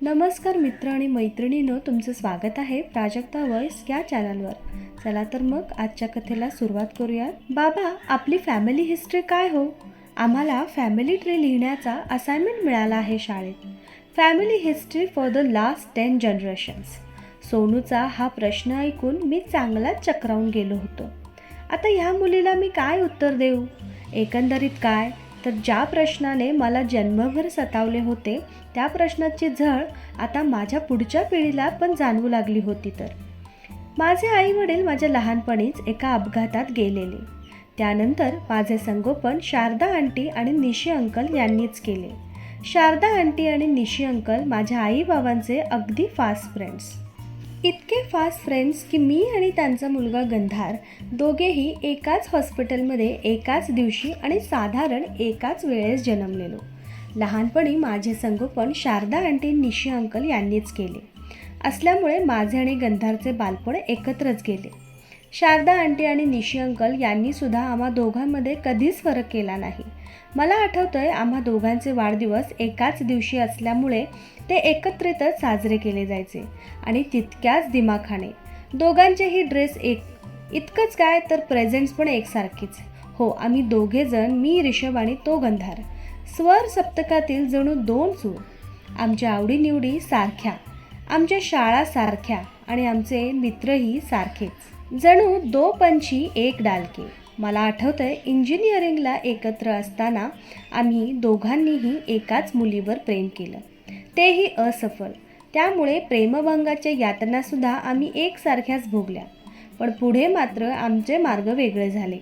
नमस्कार मित्र आणि मैत्रिणीनं तुमचं स्वागत आहे प्राजक्ता वॉइस या चॅनलवर. चला तर मग आजच्या कथेला सुरुवात करूयात. बाबा आपली फॅमिली हिस्ट्री काय हो? आम्हाला फॅमिली ट्री लिहिण्याचा असाइनमेंट मिळाला आहे शाळेत. Family history for the last ten generations सोनूचा हा प्रश्न ऐकून मी चांगलाच चक्रावून गेलो होतो. आता ह्या मुलीला मी काय उत्तर देऊ? एकंदरीत काय? तर ज्या प्रश्नाने मला जन्मभर सतावले होते त्या प्रश्नाची झळ आता माझ्या पुढच्या पिढीला पण जाणवू लागली होती तर. माझे आई वडील माझ्या लहानपणीच एका अपघातात गेलेले. त्यानंतर माझे संगोपन शारदा आंटी आणि निशी अंकल यांनीच केले. शारदा आंटी आणि निशी अंकल माझ्या आईबाबांचे अगदी फास्ट फ्रेंड्स इतके फास्ट फ्रेंड्स की मी आणि त्यांचा मुलगा गंधार दोघेही एकाच हॉस्पिटलमध्ये एकाच दिवशी आणि साधारण एकाच वेळेस जन्मलेलो. लहानपणी माझे संगोपन शारदा आंटी निशी अंकल यांनीच केले. असल्यामुळे माझे आणि गंधारचे बालपण एकत्रच गेले. शारदा आंटी आणि निशी अंकल यांनीसुद्धा आम्हा दोघांमध्ये कधीच फरक केला नाही. मला आठवतंय आम्हा दोघांचे वाढदिवस एकाच दिवशी असल्यामुळे ते एकत्रितच साजरे केले जायचे आणि तितक्याच दिमाखाने. दोघांचेही ड्रेस एक इतकंच काय तर प्रेझेंट्स पण एकसारखीच. हो आम्ही दोघेजण मी रिषभ आणि तो गंधार. स्वर सप्तकातील जणू दोन सूर. आमच्या आवडीनिवडी सारख्या. आमच्या शाळा सारख्या आणि आमचे मित्रही सारखेच. जणू दो पंछी एक डालके. मला आठवतंय इंजिनिअरिंगला एकत्र असताना आम्ही दोघांनीही एकाच मुलीवर प्रेम केलं. तेही असफल. त्यामुळे प्रेमभंगाच्या यातनासुद्धा आम्ही एकसारख्याच भोगल्या. पण पुढे मात्र आमचे मार्ग वेगळे झाले.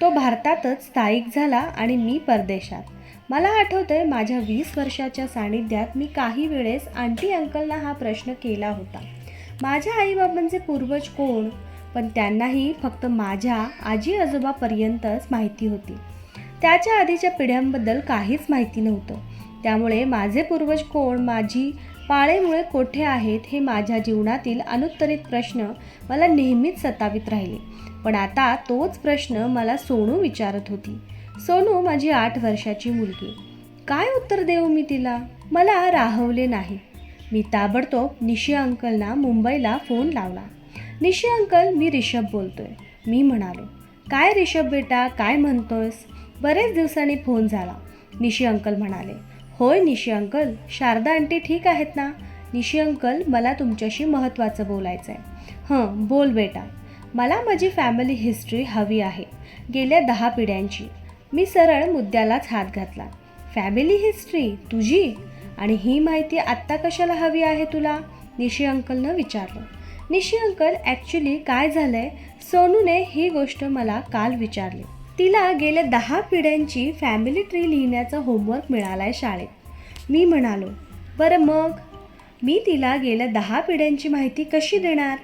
तो भारतातच स्थायिक झाला आणि मी परदेशात. मला आठवतंय माझ्या वीस वर्षाच्या सानिध्यात मी काही वेळेस आंटी अंकलना हा प्रश्न केला होता. माझ्या आईबाबांचे पूर्वज कोण? पण त्यांनाही फक्त माझ्या आजी आजोबापर्यंतच माहिती होती. त्याच्या आधीच्या पिढ्यांबद्दल काहीच माहिती नव्हतं. त्यामुळे माझे पूर्वज कोण माझी पाळेमुळे कोठे आहेत हे माझ्या जीवनातील अनुत्तरित प्रश्न मला नेहमीच सतावित राहिले. पण आता तोच प्रश्न मला सोनू विचारत होती. सोनू माझी आठ वर्षाची मुलगी. काय उत्तर देऊ मी तिला? मला राहवले नाही. मी ताबडतोब निशी अंकलना मुंबईला फोन लावला. निशी अंकल मी रिषभ बोलतोय. मी म्हणालो काय रिषभ बेटा काय म्हणतोयस? बरेच दिवसांनी फोन झाला. निशी अंकल म्हणाले होय निशी अंकल. शारदा आंटी ठीक आहेत ना? निशी अंकल मला तुमच्याशी महत्त्वाचं बोलायचं आहे हं बोल बेटा. मला माझी फॅमिली हिस्ट्री हवी आहे. गेल्या दहा पिढ्यांची. मी सरळ मुद्द्यालाच हात घातला. फॅमिली हिस्ट्री तुझी? आणि ही माहिती आत्ता कशाला हवी आहे तुला? निशी अंकलनं विचारलं. निशी अंकल ॲक्च्युली काय झालं आहे सोनूने ही गोष्ट मला काल विचारली. तिला गेल्या दहा पिढ्यांची फॅमिली ट्री लिहिण्याचा होमवर्क मिळाला आहे शाळेत. मी म्हणालो बरं मग? मी तिला गेल्या दहा पिढ्यांची माहिती कशी देणार?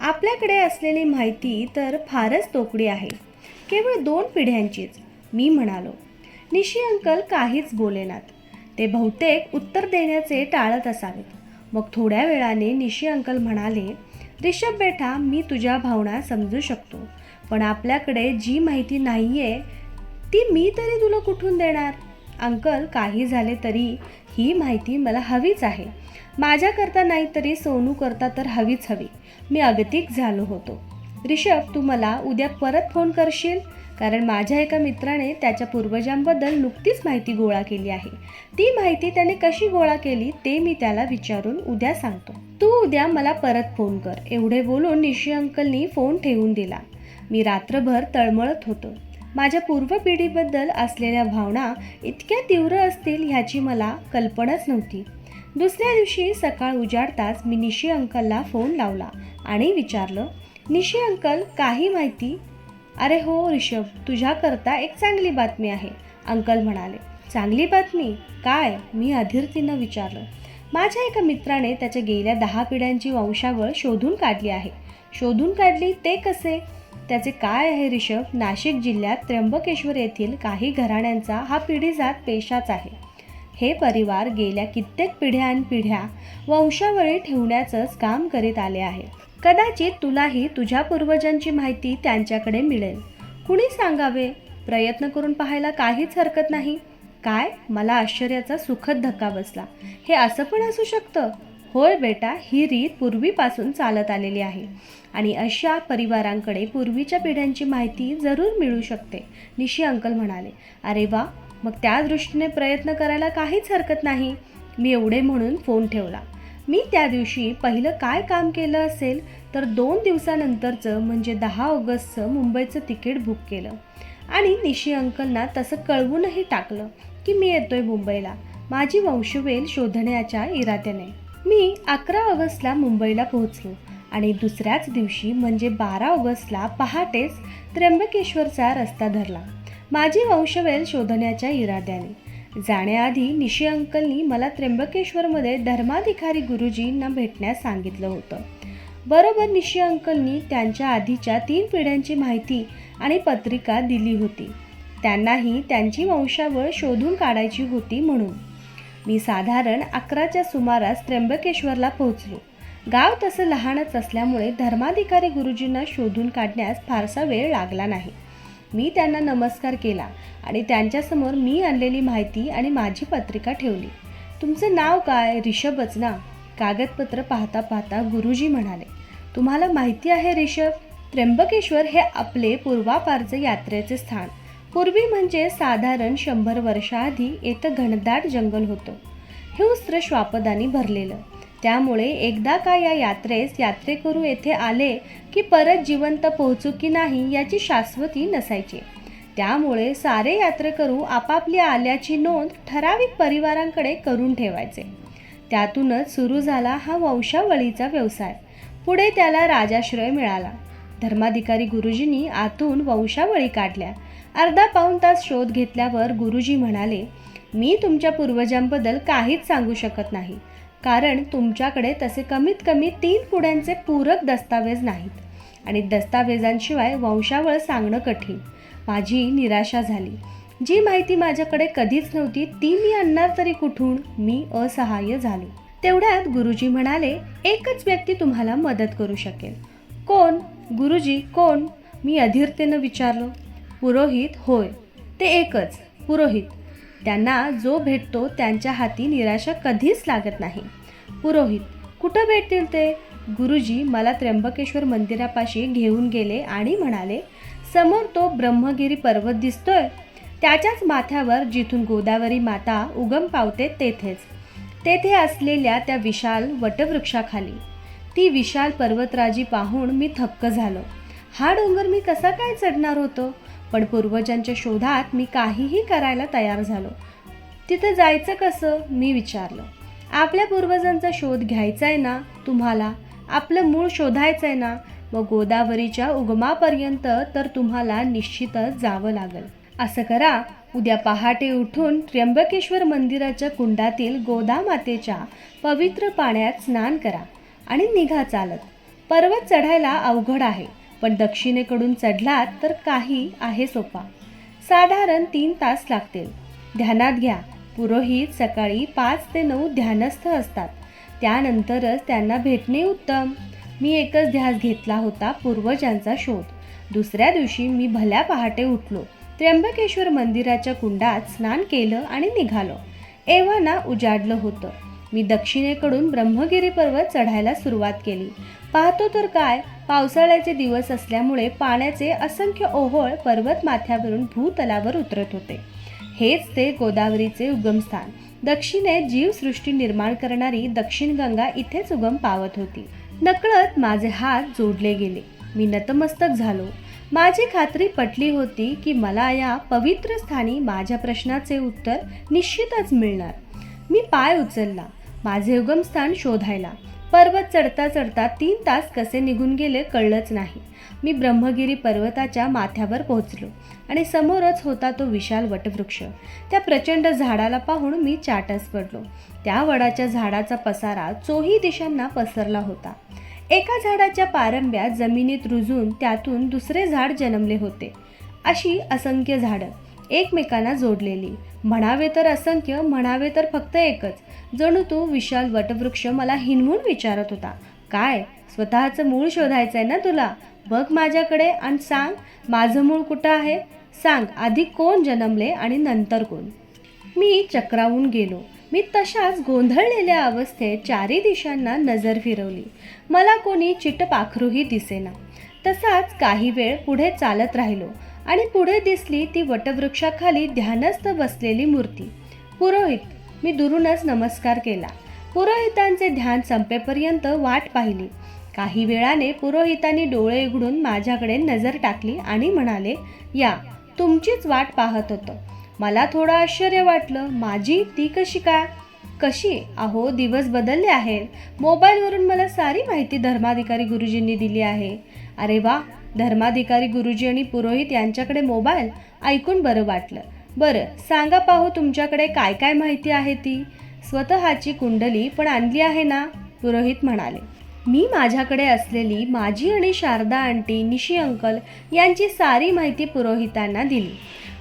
आपल्याकडे असलेली माहिती तर फारच तोकडी आहे. केवळ दोन पिढ्यांचीच. मी म्हणालो निशी अंकल काहीच बोलेनात ते बहुतेक उत्तर देण्याचे टाळत असावेत. मग थोड्या वेळाने निशी अंकल म्हणाले रिषभ बेटा मी तुझ्या भावना समजू शकतो. पण आपल्याकडे जी माहिती नाही आहे ती मी तरी तुला कुठून देणार? अंकल काही झाले तरी ही माहिती मला हवीच आहे. माझ्याकरता नाही तरी सोनू करता तर हवीच हवी. मी अगतिक झालो होतो. रिषभ तू मला उद्या परत फोन करशील? कारण माझ्या एका मित्राने त्याच्या पूर्वजांबद्दल नुकतीच माहिती गोळा केली आहे. ती माहिती त्याने कशी गोळा केली ते मी त्याला विचारून उद्या सांगतो. तू उद्या मला परत फोन कर. एवढे बोलून निशी अंकलनी फोन ठेवून दिला. मी रात्रभर तळमळत होतो. माझ्या पूर्व पिढीबद्दल असलेल्या भावना इतक्या तीव्र असतील ह्याची मला कल्पनाच नव्हती. दुसऱ्या दिवशी सकाळ उजाडताच मी निशी अंकलला फोन लावला आणि विचारलं निशी अंकल काही माहिती? अरे हो रिषभ तुझ्याकरता एक चांगली बातमी आहे अंकल म्हणाले. चांगली बातमी? काय? मी अधीरतीनं विचारलं. माझ्या एका मित्राने त्याच्या गेल्या दहा पिढ्यांची वंशावळ शोधून काढली आहे. शोधून काढली? ते कसे? त्याचे काय आहे रिषभ नाशिक जिल्ह्यात त्र्यंबकेश्वर येथील काही घराण्यांचा हा पिढीजात पेशाच आहे. हे परिवार गेल्या कित्येक पिढ्यानपिढ्या वंशावळी ठेवण्याचंच काम करीत आले आहे. कदाचित तुलाही तुझ्या पूर्वजांची माहिती त्यांच्याकडे मिळेल. कुणी सांगावे? प्रयत्न करून पाहायला काहीच हरकत नाही. काय? मला आश्चर्याचा सुखद धक्का बसला. हे असं पण असू शकतं? होय बेटा ही रीत पूर्वीपासून चालत आलेली आहे. आणि अशा परिवारांकडे पूर्वीच्या पिढ्यांची माहिती जरूर मिळू शकते निशी अंकल म्हणाले. अरे वा मग त्या दृष्टीने प्रयत्न करायला काहीच हरकत नाही? मी एवढे म्हणून फोन ठेवला. मी त्या दिवशी पहिलं काय काम केलं असेल तर दोन दिवसानंतरचं म्हणजे दहा ऑगस्टचं मुंबईचं तिकीट बुक केलं. आणि निशी अंकलना तसं कळवूनही टाकलं की मी येतोय मुंबईला. माझी वंशवेल शोधण्याच्या इराद्याने. मी अकरा ऑगस्टला मुंबईला पोहोचलो आणि दुसऱ्याच दिवशी म्हणजे बारा ऑगस्टला पहाटेच त्र्यंबकेश्वरचा रस्ता धरला. माझी वंशवेल शोधण्याच्या इराद्याने. जाण्याआधी निशी अंकलनी मला त्र्यंबकेश्वरमध्ये धर्माधिकारी गुरुजींना भेटण्यास सांगितलं होतं. बरोबर निशी अंकलनी त्यांच्या आधीच्या तीन पिढ्यांची माहिती आणि पत्रिका दिली होती. त्यांनाही त्यांची वंशावळ शोधून काढायची होती म्हणून. मी साधारण अकराच्या सुमारास त्र्यंबकेश्वरला पोहोचलो. गाव तसं लहानच असल्यामुळे धर्माधिकारी गुरुजींना शोधून काढण्यास फारसा वेळ लागला नाही. मी त्यांना नमस्कार केला आणि त्यांच्यासमोर मी आणलेली माहिती आणि माझी पत्रिका ठेवली. तुमचं नाव काय? रिषभच ना? कागदपत्र पाहता पाहता गुरुजी म्हणाले. तुम्हाला माहिती आहे रिषभ त्र्यंबकेश्वर हे आपले पूर्वापारचे यात्रेचे स्थान. पूर्वी म्हणजे साधारण शंभर वर्षाआधी येथं घनदाट जंगल होतं. हिंस्त्र श्वापदानी भरलेलं. त्यामुळे एकदा का या यात्रेस यात्रेकरू येथे आले की परत जिवंत पोहोचू की नाही याची शाश्वती नसायची. त्यामुळे सारे यात्रेकरू आपापली आल्याची नोंद ठराविक परिवारांकडे करून ठेवायचे. त्यातूनच सुरू झाला हा वंशावळीचा व्यवसाय. पुढे त्याला राजाश्रय मिळाला. धर्माधिकारी गुरुजींनी आतून वंशावळी काढल्या. अर्धा पाऊण तास शोध घेतल्यावर गुरुजी म्हणाले मी तुमच्या पूर्वजांबद्दल काहीच सांगू शकत नाही कारण तुमच्याकडे तसे कमीत कमी तीन पुढ्यांचे पूरक दस्तावेज नाहीत आणि दस्तावेजांशिवाय वंशावळ सांगणं कठीण. माझी निराशा झाली. जी माहिती माझ्याकडे कधीच नव्हती ती मी आणणार तरी कुठून? मी असहाय्य झालो. तेवढ्यात गुरुजी म्हणाले एकच व्यक्ती तुम्हाला मदत करू शकेल. कोण? गुरुजी कोण? मी अधीरतेनं विचारलो. पुरोहित होय. ते एकच पुरोहित. त्यांना जो भेटतो त्यांच्या हाती निराशा कधीच लागत नाही. पुरोहित कुठं भेटतील ते? गुरुजी मला त्र्यंबकेश्वर मंदिरापाशी घेऊन गेले आणि म्हणाले समोर तो ब्रह्मगिरी पर्वत दिसतोय. त्याच्याच माथ्यावर जिथून गोदावरी माता उगम पावते तेथेच. तेथे असलेल्या त्या विशाल वटवृक्षाखाली. ती विशाल पर्वतराजी पाहून मी थक्क झालो. हा डोंगर मी कसा काय चढणार होतो? पण पूर्वजांच्या शोधात मी काहीही करायला तयार झालो. तिथं जायचं कसं? मी विचारलं. आपल्या पूर्वजांचा शोध घ्यायचा आहे ना? तुम्हाला? आपलं मूळ शोधायचं आहे ना? व गोदावरीच्या उगमापर्यंत तर तुम्हाला निश्चितच जावं लागेल. असं करा. उद्या पहाटे उठून त्र्यंबकेश्वर मंदिराच्या कुंडातील गोदामातेच्या पवित्र पाण्यात स्नान करा. आणि निघा चालत. पर्वत चढायला अवघड आहे पण दक्षिणेकडून चढलात तर काही आहे सोपा. साधारण तीन तास लागतील. ध्यानात घ्या. पुरोहित सकाळी पाच ते नऊ ध्यानस्थ असतात. त्यानंतरच त्यांना भेटणे उत्तम. मी एकच ध्यास घेतला होता पूर्वजांचा शोध. दुसऱ्या दिवशी मी भल्या पहाटे उठलो. त्र्यंबकेश्वर मंदिराच्या कुंडात स्नान केलं आणि निघालो. एव्हाना उजाडलं होतं. मी दक्षिणेकडून ब्रह्मगिरी पर्वत चढायला सुरुवात केली. पाहतो तर काय पावसाळ्याचे दिवस असल्यामुळे पाण्याचे असंख्य ओहोळ पर्वत माथ्यावरून भूतलावर उतरत होते. हेच ते गोदावरीचे उगमस्थान. दक्षिणेत जीवसृष्टी निर्माण करणारी दक्षिण गंगा इथेच उगम पावत होती. नकळत माझे हात जोडले गेले. मी नतमस्तक झालो. माझी खात्री पटली होती की मला या पवित्र स्थानी माझ्या प्रश्नाचे उत्तर निश्चितच मिळणार. मी पाय उचलला. माझे उगमस्थान शोधायला. पर्वत चढता चढता तीन तास कसे निघून गेले कळलंच नाही. मी ब्रह्मगिरी पर्वताच्या माथ्यावर पोहोचलो आणि समोरच होता तो विशाल वटवृक्ष. त्या प्रचंड झाडाला पाहून मी चाटच पडलो. त्या वडाच्या झाडाचा पसारा चोही दिशांना पसरला होता. एका झाडाच्या पारंब्यात जमिनीत रुजून त्यातून दुसरे झाड जन्मले होते. अशी असंख्य झाडं एकमेकांना जोडलेली. म्हणावे तर असंख्य म्हणावे तर फक्त एकच. जणू तो विशाल वटवृक्ष मला हिनवून विचारत होता. काय? स्वतःचं मूळ शोधायचं आहे ना तुला? बघ माझ्याकडे आणि सांग माझं मूळ कुठं आहे? सांग आधी कोण जन्मले आणि नंतर कोण? मी चक्रावून गेलो. मी तशाच गोंधळलेल्या अवस्थेत चारी दिशांना नजर फिरवली. मला कोणी चिटपाखरूही दिसेना. तसाच काही वेळ पुढे चालत राहिलो आणि पुढे दिसली ती वटवृक्षाखाली ध्यानस्थ बसलेली मूर्ती. पुरोहित मी दुरूनच नमस्कार केला. पुरोहितांचे ध्यान संपेपर्यंत वाट पाहिली. काही वेळाने पुरोहितांनी डोळे उघडून माझ्याकडे नजर टाकली आणि म्हणाले या तुमचीच वाट पाहत होतं. मला थोडं आश्चर्य वाटलं. माझी? ती कशी काय कशी? अहो दिवस बदलले आहेत. मोबाईलवरून मला सारी माहिती धर्माधिकारी गुरुजींनी दिली आहे. अरे वा! धर्माधिकारी गुरुजी आणि पुरोहित यांच्याकडे मोबाईल? ऐकून बरं वाटलं. बरं सांगा पाहू तुमच्याकडे काय काय माहिती आहे ती. स्वतःची कुंडली पण आणली आहे ना? पुरोहित म्हणाले. मी माझ्याकडे असलेली माझी आणि शारदा आंटी निशी अंकल यांची सारी माहिती पुरोहितांना दिली.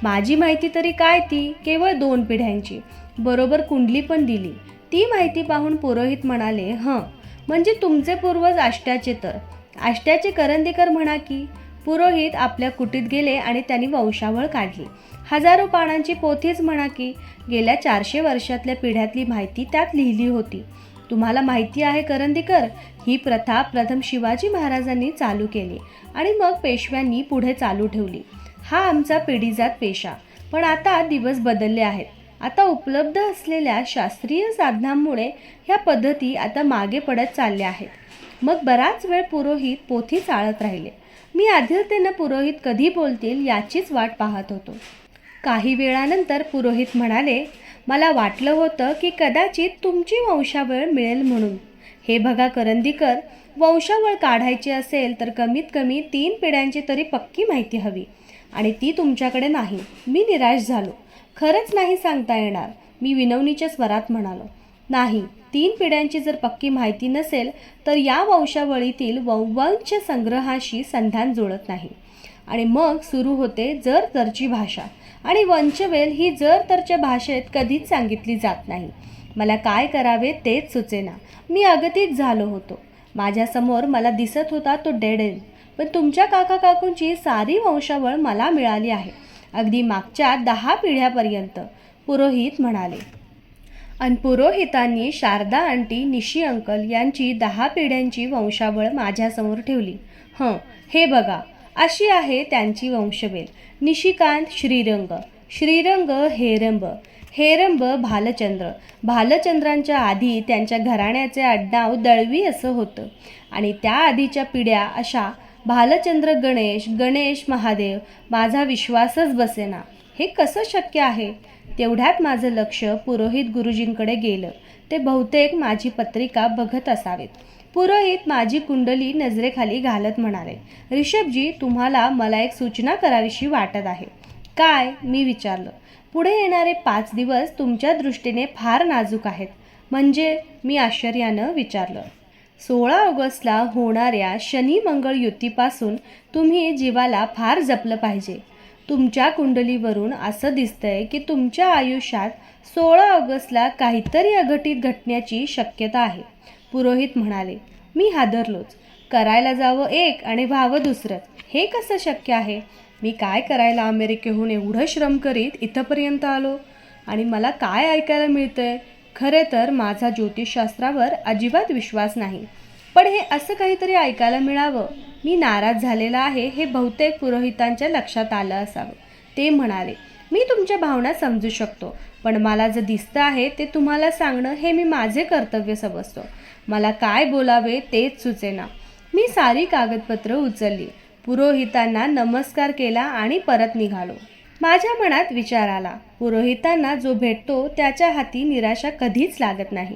माझी माहिती तरी काय ती? केवळ दोन पिढ्यांची. बरोबर कुंडली पण दिली. ती माहिती पाहून पुरोहित म्हणाले हं म्हणजे तुमचे पूर्वज आष्ट्याचे तर. आष्ट्याचे करंदीकर म्हणा की पुरोहित आपल्या कुटीत गेले आणि त्यांनी वंशावळ काढली. हजारो पानांची पोथीच म्हणा की गेल्या चारशे वर्षातल्या पिढ्यातली माहिती त्यात लिहिली होती. तुम्हाला माहिती आहे करंदीकर? ही प्रथा प्रथम शिवाजी महाराजांनी चालू केली आणि मग पेशव्यांनी पुढे चालू ठेवली. हा आमचा पिढीजात पेशा. पण आता दिवस बदलले आहेत. आता उपलब्ध असलेल्या शास्त्रीय साधनांमुळे ह्या पद्धती आता मागे पडत चालल्या आहेत. मग बराच वेळ पुरोहित पोथी चाळत राहिले. मी आधीरतेनं पुरोहित कधी बोलतील याचीच वाट पाहत होतो. काही वेळानंतर पुरोहित म्हणाले मला वाटलं होतं की कदाचित तुमची वंशावळ मिळेल म्हणून. हे बघा करंदीकर वंशावळ काढायची असेल तर कमीत कमी तीन पिढ्यांची तरी पक्की माहिती हवी. आणि ती तुमच्याकडे नाही. मी निराश झालो. खरंच नाही सांगता येणार. मी विनवणीच्या स्वरात म्हणालो. नाही. तीन पिढ्यांची जर पक्की माहिती नसेल तर या वंशावळीतील वं- वंश संग्रहाशी संधान जुळत नाही. आणि मग सुरू होते जर तरची भाषा. आणि वंशवेल ही जर तरच्या भाषेत कधीच सांगितली जात नाही. मला काय करावे तेच सुचेना. मी अगतीच झालो होतो. माझ्यासमोर मला दिसत होता तो डेड एन पण तुमच्या काका काकूंची सारी वंशावळ मला मिळाली आहे. अगदी मागच्या दहा पिढ्यापर्यंत. पुरोहित म्हणाले आणि पुरोहितांनी शारदा आंटी निशी अंकल यांची दहा पिढ्यांची वंशावळ माझ्यासमोर ठेवली. हं हे बघा अशी आहे त्यांची वंशवेल. निशिकांत श्रीरंग. श्रीरंग हेरंब. हेरंब भालचंद्र. भालचंद्रांच्या आधी त्यांच्या घराण्याचे आडनाव दळवी असं होतं. आणि त्या आधीच्या पिढ्या अशा भालचंद्र गणेश गणेश महादेव माझा विश्वासच बसेना. हे कसं शक्य आहे? तेवढ्यात माझं लक्ष पुरोहित गुरुजींकडे गेलं. ते बहुतेक माझी पत्रिका बघत असावेत. पुरोहित माझी कुंडली नजरेखाली घालत म्हणाले रिषभजी तुम्हाला मला एक सूचना करावीशी वाटत आहे. काय? मी विचारलं. पुढे येणारे पाच दिवस तुमच्या दृष्टीने फार नाजूक आहेत. म्हणजे? मी आश्चर्यानं विचारलं. सोळा ऑगस्टला होणाऱ्या शनी मंगळ युतीपासून तुम्ही जीवाला फार जपलं पाहिजे. तुमच्या कुंडलीवरून असं दिसतंय की तुमच्या आयुष्यात सोळा ऑगस्टला काहीतरी अघटित घटण्याची शक्यता आहे. पुरोहित म्हणाले मी हादरलोच. करायला जावं एक आणि व्हावं दुसरंच हे कसं शक्य आहे? मी काय करायला अमेरिकेहून एवढं श्रम करीत इथंपर्यंत आलो? आणि मला काय ऐकायला मिळतंय? खरे तर माझा ज्योतिषशास्त्रावर अजिबात विश्वास नाही. पण हे असं काहीतरी ऐकायला मिळावं. मी नाराज झालेला आहे हे बहुतेक पुरोहितांच्या लक्षात आलं असावं. ते म्हणाले मी तुमच्या भावना समजू शकतो पण मला जे दिसतं आहे ते तुम्हाला सांगणं हे मी माझे कर्तव्य समजतो. मला काय बोलावे तेच सुचेना मी सारी कागदपत्र उचलली. पुरोहितांना नमस्कार केला आणि परत निघालो. माझ्या मनात विचार आला पुरोहितांना जो भेटतो त्याच्या हाती निराशा कधीच लागत नाही.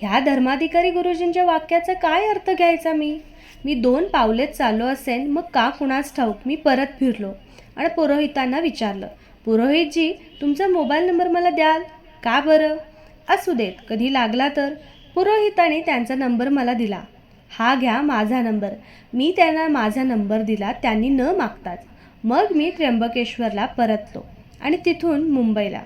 ह्या धर्माधिकारी गुरुजींच्या वाक्याचा काय अर्थ घ्यायचा मी? मी दोन पावलेत चाललो असेन मग का कुणास ठाऊक? मी परत फिरलो आणि पुरोहितांना विचारलं पुरोहितजी तुमचा मोबाईल नंबर मला द्याल? का बरं? असू देत कधी लागला तर. पुरोहिताने त्यांचा नंबर मला दिला. हा घ्या माझा नंबर. मी त्यांना माझा नंबर दिला त्यांनी न मागताच. मग मी त्र्यंबकेश्वरला परतलो आणि तिथून मुंबईला.